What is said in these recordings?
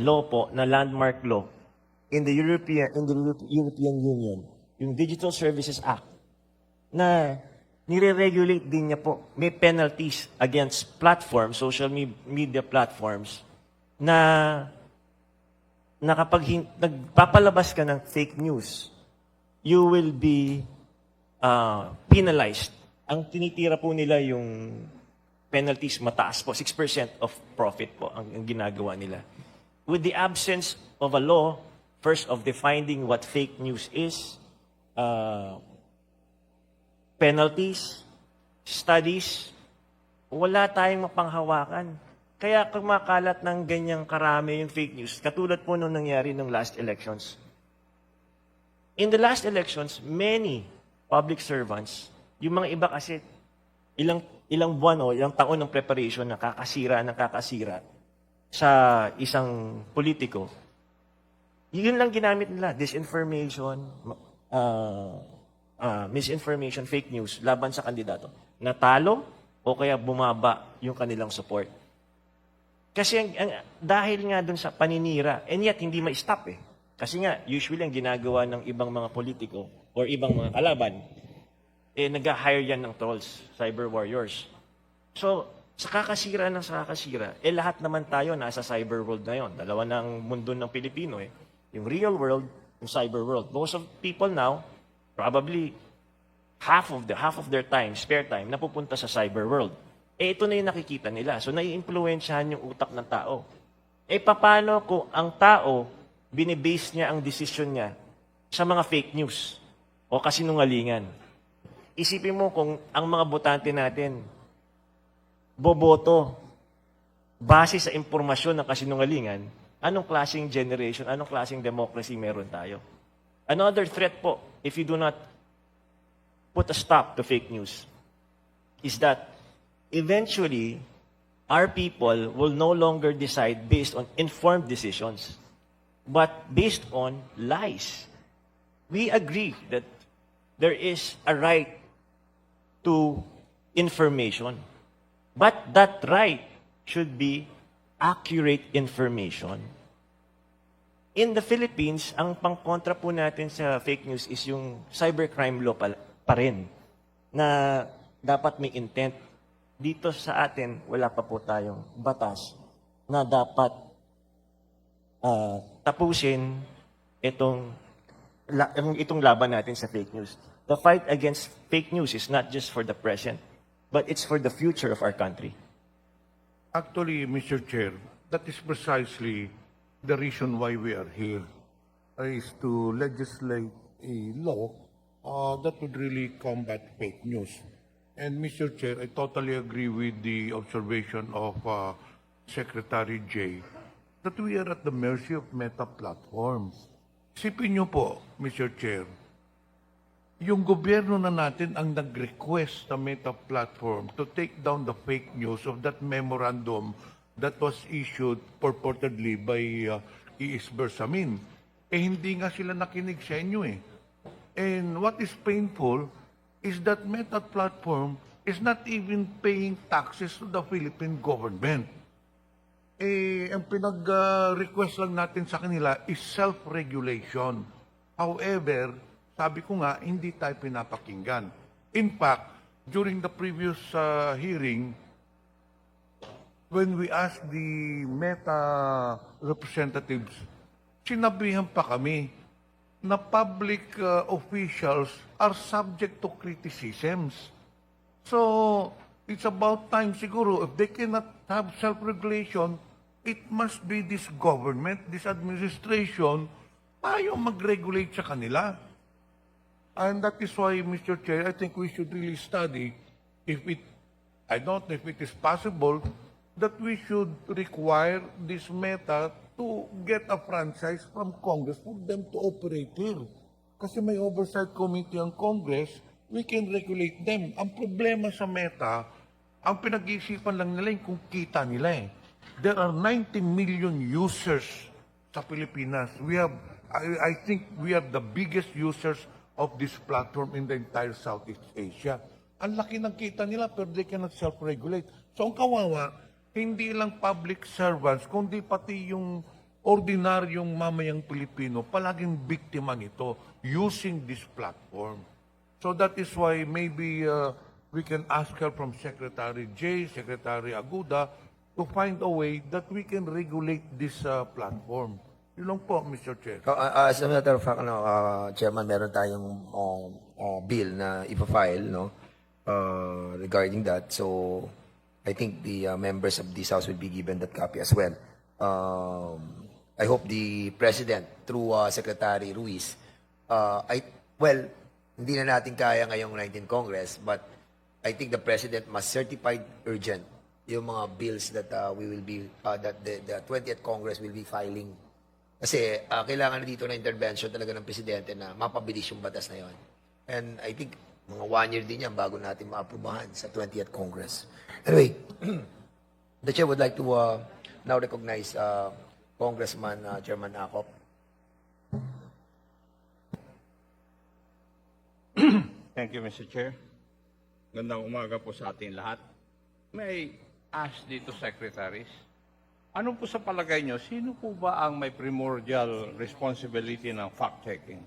law po na landmark law in the European in the Europe- European Union, yung Digital Services Act na nire-regulate din niya po. May penalties against platforms, social me- media platforms na na kapag nagpapalabas ka ng fake news, you will be uh, penalized. Ang tinitira po nila yung penalties mataas po, 6% of profit po ang, ang ginagawa nila. With the absence of a law, first of defining what fake news is, uh, penalties, studies, wala tayong mapanghawakan. Kaya kumakalat ng ganyang karami yung fake news, katulad po nung nangyari nung last elections. In the last elections, many public servants, yung mga iba kasi, ilang, ilang buwan o ilang taon ng preparation na kakasira, ng kakasira sa isang politiko, yun lang ginamit nila, disinformation, uh, uh, misinformation, fake news, laban sa kandidato. Natalo o kaya bumaba yung kanilang support. Kasi ang, ang- dahil nga dun sa paninira, and yet hindi ma-stop eh. Kasi nga, usually ang ginagawa ng ibang mga politiko or ibang mga kalaban, eh nag-hire yan ng trolls, cyber warriors. So, sa kakasira ng sa kakasira, eh lahat naman tayo nasa cyber world na yon. Dalawa ng mundo ng Pilipino eh. Yung real world, yung cyber world. Most of people now, probably half of the half of their time, spare time, napupunta sa cyber world. Eh ito na yung nakikita nila. So nai-influensyahan yung utak ng tao. Eh paano kung ang tao binibase niya ang decision niya sa mga fake news o kasinungalingan? Isipin mo kung ang mga botante natin boboto base sa impormasyon ng kasinungalingan, anong klaseng generation, anong klaseng democracy meron tayo? Another threat po, if you do not put a stop to fake news, is that eventually our people will no longer decide based on informed decisions, but based on lies. We agree that there is a right to information. But that right should be accurate information. In the Philippines, ang pangkontra po natin sa fake news is yung cybercrime law pa, pa rin na dapat may intent. Dito sa atin, wala pa po tayong batas na dapat ah, tapusin itong itong laban natin sa fake news. The fight against fake news is not just for the present, but it's for the future of our country. Actually, Mr. Chair, that is precisely the reason why we are here, is to legislate a law uh, that would really combat fake news. And Mr. Chair, I totally agree with the observation of uh, Secretary Jay that we are at the mercy of meta platforms. Isipin niyo po, Mr. Chair, yung gobyerno na natin ang nag-request sa Meta Platform to take down the fake news of that memorandum that was issued purportedly by uh, E.S. Bersamin. Eh hindi nga sila nakinig sa inyo eh. And what is painful is that Meta Platform is not even paying taxes to the Philippine government. Eh, ang pinag-request lang natin sa kanila is self-regulation. However, sabi ko nga, hindi tayo pinapakinggan. In fact, during the previous uh, hearing, when we asked the Meta representatives, sinabihan pa kami na public uh, officials are subject to criticisms. So, it's about time siguro, if they cannot have self-regulation, it must be this government, this administration, tayo mag-regulate sa kanila. And that is why, Mr. Chair, I think we should really study if it, I don't know if it is possible, that we should require this meta to get a franchise from Congress for them to operate here. Kasi may oversight committee ang Congress, we can regulate them. Ang problema sa meta, ang pinag-iisipan lang nila yung kung kita nila eh. There are 90 million users sa Pilipinas. We have, I, I think we are the biggest users of this platform in the entire Southeast Asia. Ang laki ng kita nila pero they cannot self-regulate. So ang kawawa, hindi lang public servants, kundi pati yung ordinaryong mamayang Pilipino palaging biktima nito using this platform. So that is why maybe uh, we can ask help from Secretary Jay, Secretary Aguda, to find a way that we can regulate this uh, platform. Yun lang po, Mr. Chair. Uh, uh, as a matter of fact, no, uh, Chairman, meron tayong uh, uh, bill na ipafile no, uh, regarding that. So, I think the uh, members of this House will be given that copy as well. Um, I hope the President, through uh, Secretary Ruiz, uh, I, well, hindi na natin kaya ngayong 19 Congress, but I think the President must certify urgent yung mga bills that uh, we will be, uh, that the, the 20th Congress will be filing kasi ah, kailangan na dito na intervention talaga ng presidente na mapabilis yung batas na yon. And I think mga one year din yan bago natin maaprubahan sa 20th Congress. Anyway, the chair would like to uh, now recognize uh, Congressman uh, Chairman Akop. Thank you, Mr. Chair. Gandang umaga po sa ating lahat. May ask dito, secretaries. Ano po sa palagay nyo, sino po ba ang may primordial responsibility ng fact-checking?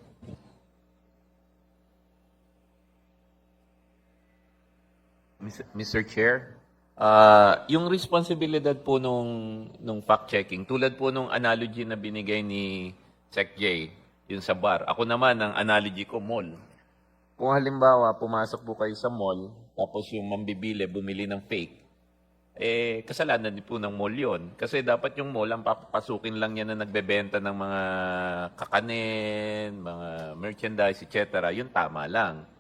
Mr. Chair, ah, yung responsibilidad po nung, nung fact-checking, tulad po nung analogy na binigay ni Sec J, yun sa bar. Ako naman, ang analogy ko, mall. Kung halimbawa, pumasok po kayo sa mall, tapos yung mambibili, bumili ng fake, eh, kasalanan din po ng mall yun. Kasi dapat yung mall, ang papapasukin lang yan na nagbebenta ng mga kakanin, mga merchandise, etc. Yun tama lang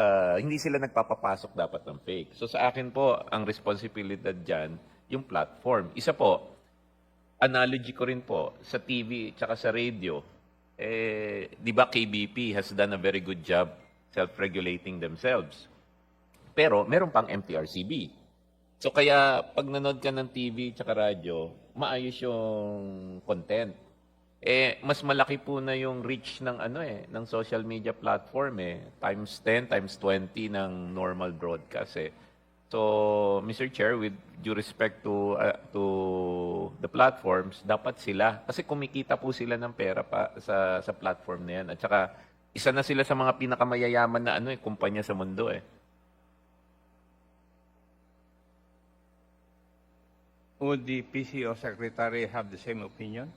uh, hindi sila nagpapapasok dapat ng fake. So sa akin po, ang responsibilidad dyan, yung platform. Isa po, analogy ko rin po, sa TV tsaka sa radio, eh, di ba KBP has done a very good job self-regulating themselves. Pero meron pang MTRCB. So kaya pag nanood ka ng TV tsaka radyo, maayos yung content. Eh mas malaki po na yung reach ng ano eh ng social media platform eh times 10 times 20 ng normal broadcast eh. So Mr. Chair with due respect to uh, to the platforms dapat sila kasi kumikita po sila ng pera pa sa sa platform na yan at saka isa na sila sa mga pinakamayayaman na ano eh kumpanya sa mundo eh. Would the PCO secretary have the same opinion?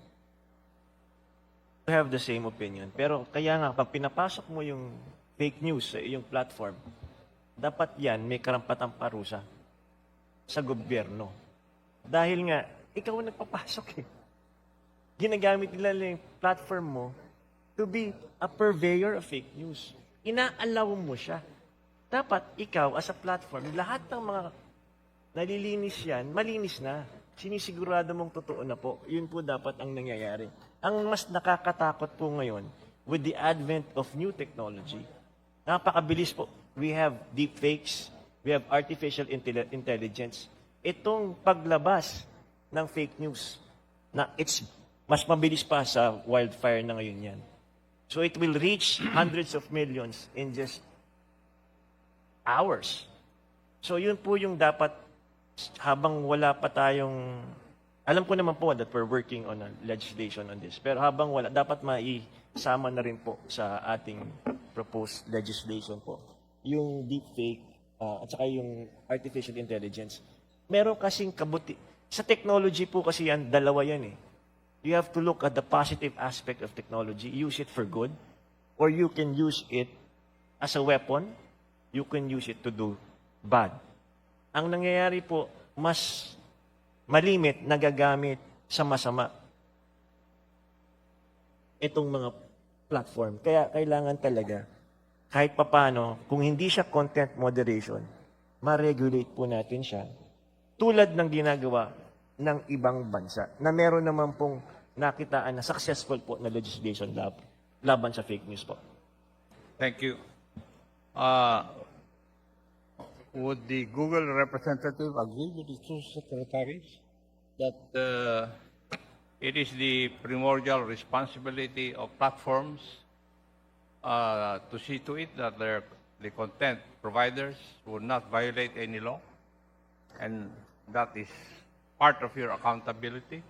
I have the same opinion. Pero kaya nga, pag pinapasok mo yung fake news sa iyong platform, dapat yan may karampatang parusa sa gobyerno. Dahil nga, ikaw ang nagpapasok eh. Ginagamit nila yung platform mo to be a purveyor of fake news. Inaalaw mo siya. Dapat ikaw as a platform, lahat ng mga nalilinis yan, malinis na. Sinisigurado mong totoo na po. Yun po dapat ang nangyayari. Ang mas nakakatakot po ngayon, with the advent of new technology, napakabilis po. We have deepfakes, we have artificial intelli- intelligence. Itong paglabas ng fake news, na it's mas mabilis pa sa wildfire na ngayon yan. So it will reach hundreds of millions in just hours. So yun po yung dapat habang wala pa tayong alam ko naman po that we're working on a legislation on this. Pero habang wala, dapat maisama na rin po sa ating proposed legislation po. Yung deepfake uh, at saka yung artificial intelligence. Meron kasing kabuti. Sa technology po kasi yan, dalawa yan eh. You have to look at the positive aspect of technology, use it for good, or you can use it as a weapon, you can use it to do bad. Ang nangyayari po, mas malimit nagagamit sa masama itong mga platform. Kaya kailangan talaga, kahit papano, kung hindi siya content moderation, ma-regulate po natin siya tulad ng ginagawa ng ibang bansa na meron naman pong nakitaan na successful po na legislation lab, laban sa fake news po. Thank you. Uh, would the Google representative agree with the two secretaries that uh, it is the primordial responsibility of platforms uh, to see to it that their the content providers will not violate any law, and that is part of your accountability?